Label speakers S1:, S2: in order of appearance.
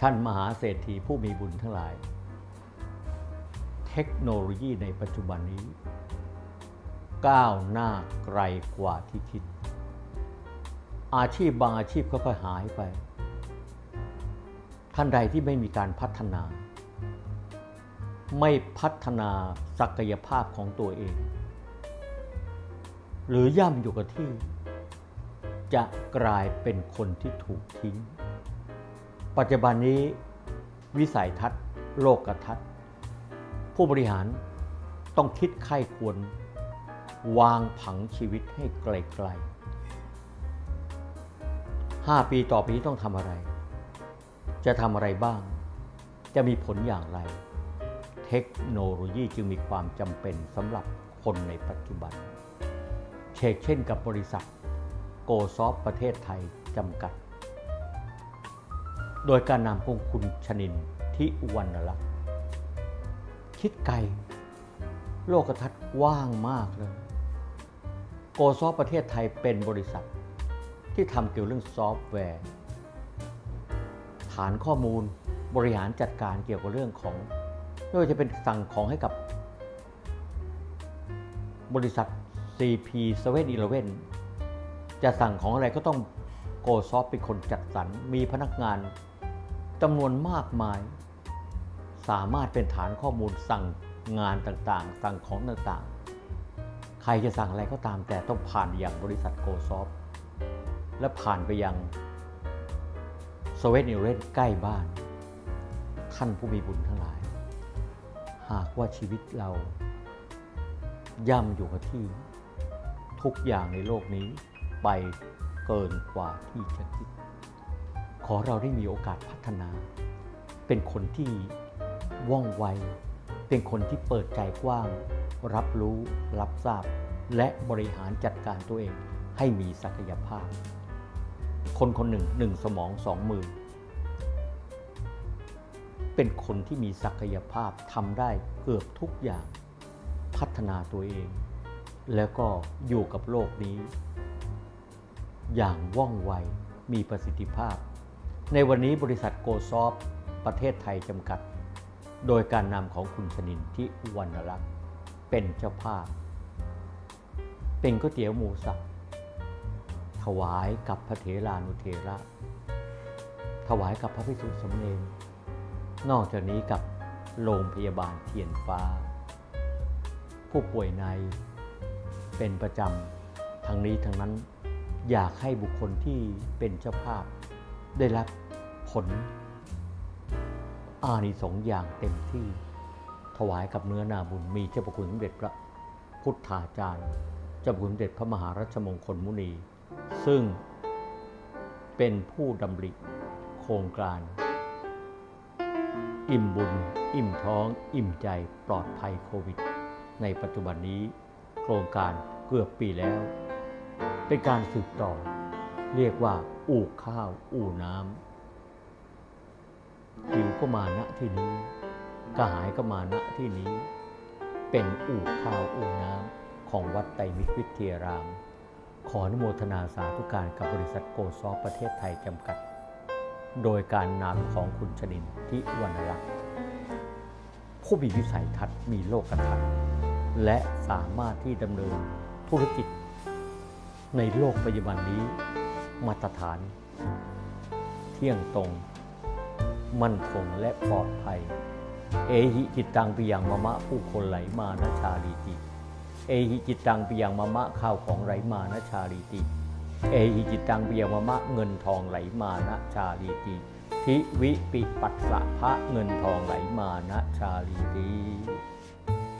S1: ท่านมหาเศรษฐีผู้มีบุญทั้งหลาย เทคโนโลยีในปัจจุบันนี้ ก้าวหน้าไกลกว่าที่คิด อาชีพบางอาชีพก็ค่อยๆหายไป ท่านใดที่ไม่มีการพัฒนา ไม่พัฒนาศักยภาพของตัวเอง หรือย่ำอยู่กับที่ จะกลายเป็นคนที่ถูกทิ้ง ปัจจุบันนี้วิสัยทัศน์ โลกทัศน์ ผู้บริหารต้องคิดไข้ควร วางผังชีวิตให้ไกลๆห้าปีต่อไปนี้ต้องทำอะไร จะทำอะไรบ้าง จะมีผลอย่างไร เทคโนโลยีจึงมีความจำเป็นสำหรับคนในปัจจุบัน เชกเช่นกับบริษัทโกซอฟประเทศไทยจำกัด โดยการนำของคุณชนินทิวรรณลักษณ์คิดไกล โลกทัศน์ว้างมากเลย โกซอฟประเทศไทยเป็นบริษัท ที่ทำเกี่ยวเรื่องซอฟต์แวร์ ฐานข้อมูลบริหารจัดการเกี่ยวกับเรื่องของไม่ว่าจะเป็นสั่งของให้กับบริษัท CP 7 e เ e ่ e จะสั่งของอะไรก็ต้องโกซอฟเป็นคนจัดสรรมีพนักงาน จำนวนมากมาย สามารถเป็นฐานข้อมูลสั่งงานต่างๆ สั่งของต่างๆ ใครจะสั่งอะไรก็ตามแต่ต้องผ่านอย่างบริษัทโกซอฟและผ่านไปยังสวีเดนเรนใกล้บ้าน ท่านผู้มีบุญทั้งหลาย หากว่าชีวิตเรา ย่ำอยู่กับที่ ทุกอย่างในโลกนี้ไปเกินกว่าที่จะคิด อเราได้มีโอกาสพัฒนา เป็นคนที่ว่องไว เป็นคนที่เปิดใจกว้าง รับรู้ รับทราบ และบริหารจัดการตัวเองให้มีศักยภาพ คนคนหนึ่งหนึ่งสมองสองมือ เป็นคนที่มีศักยภาพทำได้เกือบทุกอย่าง พัฒนาตัวเอง แล้วก็อยู่กับโลกนี้ อย่างว่องไวมีประสิทธิภาพ ในวันนี้บริษัทโกซอฟประเทศไทยจำกัด โดยการนำของคุณชนินที่วรรณรักษ์เป็นเจ้าภาพ เป็นก๋วยเตี๋ยวหมูสับถวายกับพระเถรานุเถระ ถวายกับพระภิกษุสมเณรนอกจากนี้กับโรงพยาบาลเทียนฟ้า ผู้ป่วยในเป็นประจำทางนี้ทางนั้นอยากให้บุคคลที่เป็นเจ้าภาพ ได้รับผล อานิสงส์อย่างเต็มที่ ถวายกับเนื้อนาบุญมีเจ้าประคุณสมเด็จพระพุทธาจารย์ เจ้าประคุณสมเด็จพระมหารัชมงคลมุนี ซึ่งเป็นผู้ดำริโครงการ อิ่มบุญ อิ่มท้อง อิ่มใจปลอดภัยโควิด ในปัจจุบันนี้ โครงการเกือบปีแล้ว เป็นการสืบต่อ เรียกว่า อู่ข้าว อู่น้ำหิวก็มาณที่นี้กระหายก็มาณที่นี้ เป็นอู่ข้าวอู่น้ำของวัดไตรมิตรวิทยาราม ขออนุโมทนาสาธุการกับบริษัทโกซอฟประเทศไทยจำกัด โดยการนำของคุณชนินทิวรรณรักษ์ผู้มีวิสัยทัศน์มีโลกทัศน์และสามารถที่ดำเนินธุรกิจในโลกปัจจุบันนี้ มาตรฐาน เที่ยงตรง มั่นคงและปลอดภัย เอหิจิตตังปิยังมะมะผู้คนไหลมานะชาลีติ เอหิจิตตังปิยังมะมะข้าวของไหลมานะชาลีติ เอหิจิตตังปิยังมะมะเงินทองไหลมานะชาลีติ ทิวิปิปัสสะพระเงินทองไหลมานะชาลีติ